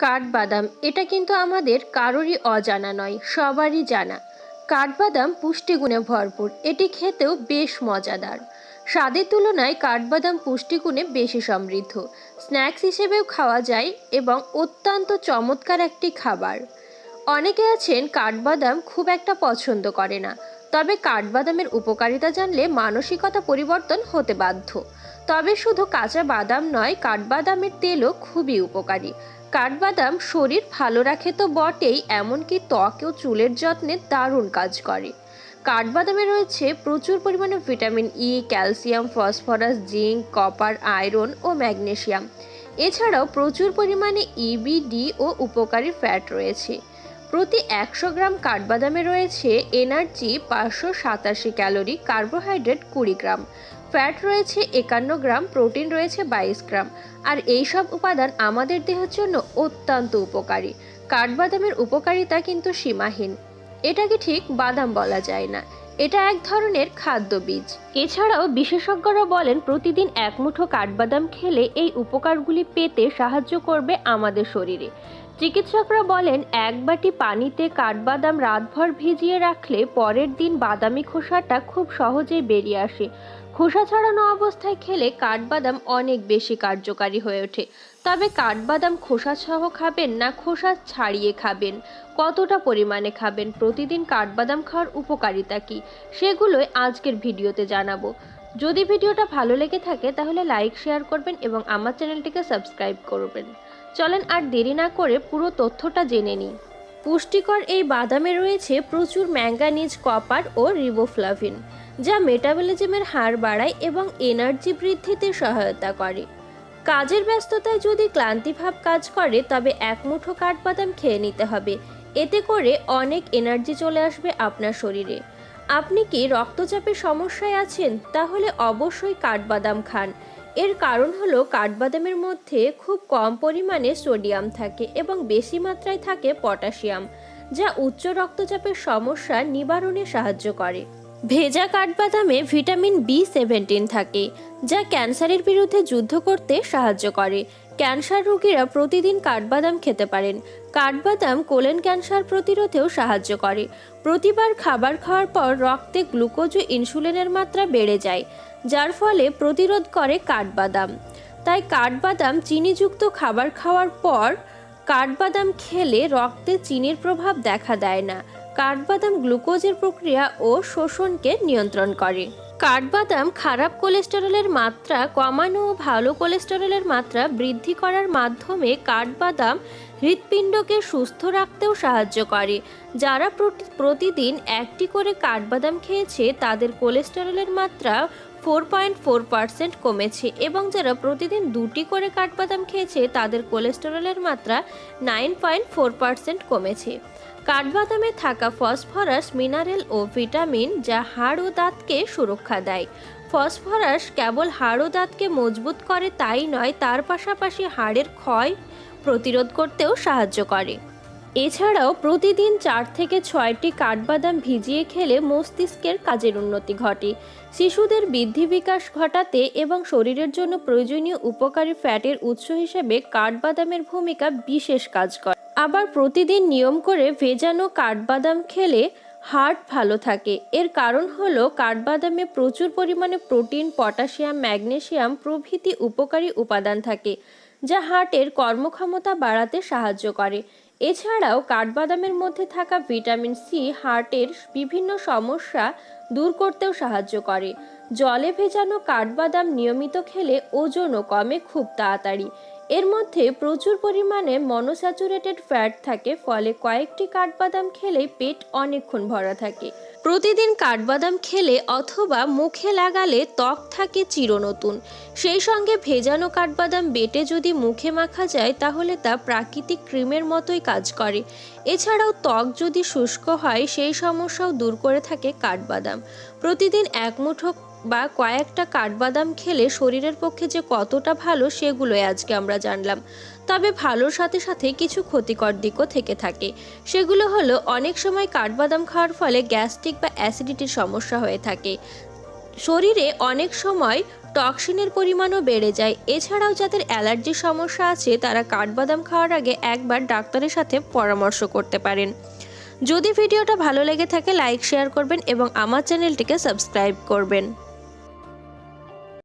কাঠবাদাম, এটা কিন্তু আমাদের কারোরই অজানা নয়, সবারই জানা। কাঠবাদাম পুষ্টিগুণে ভরপুর, এটি খেতেও বেশ মজাদার। স্বাদের তুলনায় কাঠবাদাম পুষ্টিগুণে বেশি সমৃদ্ধ। স্ন্যাক্স হিসেবেও খাওয়া যায় এবং অত্যন্ত চমৎকার একটি খাবার। অনেকে আছেন কাঠবাদাম খুব একটা পছন্দ করে না, তবে কাঠবাদামের উপকারিতা জানলে মানসিকতা পরিবর্তন হতে বাধ্য। তবে শুধু কাঁচা বাদাম নয়, কাঠবাদামের তেলও খুবই উপকারী। কাঠবাদাম শরীর ভালো রাখে তো বটেই, এমনকি ত্বক ও চুলের যত্নে দারুণ কাজ করে। কাঠবাদামে রয়েছে প্রচুর পরিমাণে vitamin E calcium, phosphorus, zinc, copper, iron ও ম্যাগনেশিয়াম এছাড়াও প্রচুর পরিমাণে ইবিডি ও উপকারী ফ্যাট রয়েছে। প্রতি একশো গ্রাম কাঠবাদামে রয়েছে এনার্জি পাঁচশো সাতাশি ক্যালোরি, কার্বোহাইড্রেট কুড়ি গ্রাম। ফ্যাট রয়েছে একান্ন গ্রাম, প্রোটিন রয়েছে বাইশ গ্রাম। আর এই সব উপাদান আমাদের দেহের জন্য অত্যন্ত উপকারী। কাঠবাদামের উপকারিতা কিন্তু সীমাহীন। এটাকে ঠিক বাদাম বলা যায় না। এটা এক ধরনের খাদ্য বীজ। এছাড়াও বিশেষজ্ঞরা বলেন, প্রতিদিন এক মুঠো কাঠবাদাম খেলে এই উপকারগুলি পেতে সাহায্য করবে আমাদের শরীরে। চিকিৎসকরা বলেন, এক বাটি পানিতে কাঠবাদাম রাতভর ভিজিয়ে রাখলে পরের দিন বাদামি খোসাটা খুব সহজেই বেরিয়ে আসে। খোসা ছাড়ানো অবস্থায় খেলে কাঠবাদাম অনেক বেশি কার্যকারী হয়ে ওঠে। তবে কাঠবাদাম খোসা সহ খাবেন না, খোসা ছাড়িয়ে খাবেন। কতটা পরিমাণে খাবেন? প্রতিদিন কাঠবাদাম খাওয়ার উপকারিতা কী? সেগুলোই আজকের ভিডিওতে জানাব। যদি ভিডিওটা ভালো লেগে থাকে, তাহলে লাইক, শেয়ার করবেন এবং আমার চ্যানেলটিকে সাবস্ক্রাইব করবেন। চলেন আর দেরি না করে পুরো তথ্যটা জেনে নিই। পুষ্টিকর এই বাদামে রয়েছে প্রচুর ম্যাঙ্গানিজ, কপার ও রিবোফ্লাভিন, যা মেটাবলিজমের হার বাড়ায় এবং এনার্জি বৃদ্ধিতে সহায়তা করে। কাজের ব্যস্ততায় যদি ক্লান্তিভাব কাজ করে, তবে এক মুঠো কাঠবাদাম খেয়ে নিতে হবে। এতে করে অনেক এনার্জি চলে আসবে আপনার শরীরে। আপনি কি রক্তচাপের সমস্যায় আছেন? তাহলে অবশ্যই কাঠবাদাম খান। এর কারণ হলো কাঠবাদামের মধ্যে খুব কম পরিমাণে সোডিয়াম থাকে এবং বেশি মাত্রায় থাকে পটাশিয়াম, যা উচ্চ রক্তচাপের সমস্যা নিবারণে সাহায্য করে। ভেজা কাঠবাদামে ভিটামিন বি সেভেন্টিন থাকে, যা ক্যান্সারের বিরুদ্ধে যুদ্ধ করতে সাহায্য করে। ক্যান্সার রোগীরা প্রতিদিন কাঠবাদাম খেতে পারেন। কাঠবাদাম কোলেন ক্যান্সার প্রতিরোধেও সাহায্য করে। প্রতিবার খাবার খাওয়ার পর রক্তে গ্লুকোজ ও ইনসুলিনের মাত্রা বেড়ে যায়, যার ফলে প্রতিরোধ করে কাঠবাদাম। তাই কাঠবাদাম চিনিযুক্ত খাবার খাওয়ার পর কাঠবাদাম খেলে রক্তে চিনির প্রভাব দেখা দেয় না। কাঠবাদাম গ্লুকোজের প্রক্রিয়া ও শোষণকে নিয়ন্ত্রণ করে। কাঠবাদাম খারাপ কোলেস্টেরলের মাত্রা কমানো ও ভালো কোলেস্টেরলের মাত্রা বৃদ্ধি করার মাধ্যমে কাঠবাদাম হৃৎপিণ্ডকে সুস্থ রাখতেও সাহায্য করে। যারা প্রতিদিন একটি করে কাঠবাদাম খেয়েছে, তাদের কোলেস্টেরলের মাত্রা ফোর পয়েন্ট ফোর পার্সেন্ট কমেছে এবং যারা প্রতিদিন দুটি করে কাঠবাদাম খেয়েছে, তাদের কোলেস্টেরলের মাত্রা নাইন পয়েন্ট ফোর পার্সেন্ট কমেছে। কাঠবাদামে থাকা ফসফরাস, মিনারেল ও ভিটামিন যা হাড় ও দাঁতকে সুরক্ষা দেয়। ফসফরাস কেবল হাড় ও দাঁতকে মজবুত করে তাই নয়, তার পাশাপাশি হাড়ের ক্ষয় প্রতিরোধ করতেও সাহায্য করে। এছাড়াও প্রতিদিন চার থেকে ছয়টি কাঠবাদাম ভিজিয়ে খেলে মস্তিষ্কের কাজের উন্নতি ঘটে। শিশুদের বৃদ্ধি বিকাশ ঘটাতে এবং শরীরের জন্য প্রয়োজনীয় উপকারী ফ্যাটের উৎস হিসেবে কাঠবাদামের ভূমিকা বিশেষ কাজ করে। আবার প্রতিদিন নিয়ম করে ভেজানো কাঠবাদাম খেলে হার্ট ভালো থাকে। এর কারণ হলো কাঠবাদামে প্রচুর পরিমাণে প্রোটিন, পটাশিয়াম ম্যাগনেসিয়াম প্রভৃতি উপকারী উপাদান থাকে, যা হার্টের কর্মক্ষমতা বাড়াতে সাহায্য করে। এছাড়াও কাঠবাদামের মধ্যে থাকা ভিটামিন সি হার্টের বিভিন্ন সমস্যা দূর করতেও সাহায্য করে। জলে ভেজানো কাঠবাদাম নিয়মিত খেলে ওজনও কমে খুব তাড়াতাড়ি। এর মধ্যে প্রচুর পরিমাণে মনোস্যাচুরেটেড ফ্যাট থাকে, ফলে কয়েকটি কাঠবাদাম খেলেই পেট অনেকক্ষণ ভরা থাকে। প্রতিদিন কাঠবাদাম খেলে অথবা মুখে লাগালে ত্বক থাকে চিরনতুন। সেই সঙ্গে ভেজানো কাঠবাদাম বেটে যদি মুখে মাখা যায়, তাহলে তা প্রাকৃতিক ক্রিমের মতোই কাজ করে। এছাড়াও ত্বক যদি শুষ্ক হয়, সেই সমস্যাও দূর করে থাকে কাঠবাদাম। প্রতিদিন এক মুঠো বা কয়েকটা কাঠবাদাম খেলে শরীরের পক্ষে যে কতটা ভালো সেগুলোই আজকে আমরা জানলাম। তবে ভালোর সাথে সাথে কিছু ক্ষতিকর দিকও থেকে থাকে। সেগুলো হলো, অনেক সময় কাঠবাদাম খাওয়ার ফলে গ্যাস্ট্রিক বা অ্যাসিডিটির সমস্যা হয়ে থাকে। শরীরে অনেক সময় টক্সিনের পরিমাণও বেড়ে যায়। এছাড়াও যাদের অ্যালার্জির সমস্যা আছে, তারা কাঠবাদাম খাওয়ার আগে একবার ডাক্তারের সাথে পরামর্শ করতে পারেন। যদি ভিডিওটা ভালো লেগে থাকে, লাইক, শেয়ার করবেন এবং আমার চ্যানেলটিকে সাবস্ক্রাইব করবেন।